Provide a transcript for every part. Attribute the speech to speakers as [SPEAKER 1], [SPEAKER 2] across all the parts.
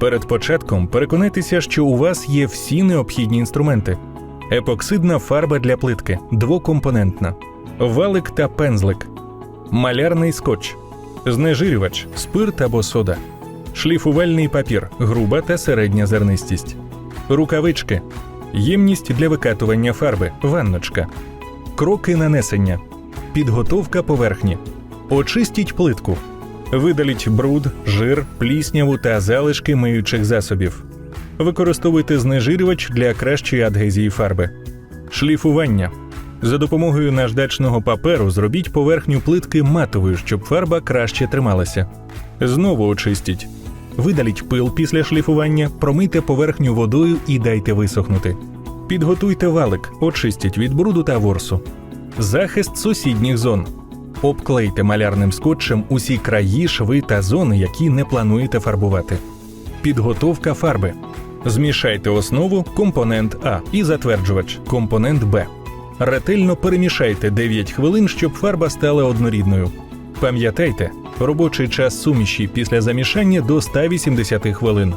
[SPEAKER 1] Перед початком переконайтеся, що у вас є всі необхідні інструменти: епоксидна фарба для плитки, двокомпонентна, валик та пензлик, малярний скотч, знежирювач, спирт або сода, шліфувальний папір, груба та середня зернистість, рукавички, ємність для викатування фарби, ванночка, кроки нанесення, підготовка поверхні, очистіть плитку, видаліть бруд, жир, плісняву та залишки миючих засобів. Використовуйте знежирювач для кращої адгезії фарби. Шліфування. За допомогою наждачного паперу зробіть поверхню плитки матовою, щоб фарба краще трималася. Знову очистіть. Видаліть пил після шліфування, промийте поверхню водою і дайте висохнути. Підготуйте валик, очистіть від бруду та ворсу. Захист сусідніх зон. Обклейте малярним скотчем усі краї, шви та зони, які не плануєте фарбувати. Підготовка фарби. Змішайте основу компонент А і затверджувач компонент Б. Ретельно перемішайте 9 хвилин, щоб фарба стала однорідною. Пам'ятайте, робочий час суміші після замішання до 180 хвилин.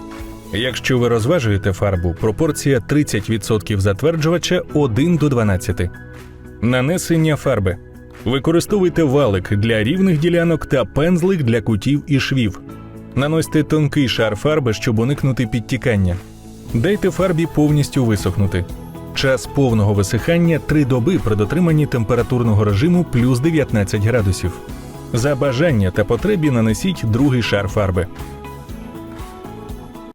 [SPEAKER 1] Якщо ви розважуєте фарбу, пропорція 30% затверджувача 1 до 12. Нанесення фарби. Використовуйте валик для рівних ділянок та пензлик для кутів і швів. Наносьте тонкий шар фарби, щоб уникнути підтікання. Дайте фарбі повністю висохнути. Час повного висихання 3 доби при дотриманні температурного режиму плюс 19 градусів. За бажання та потребі нанесіть другий шар фарби.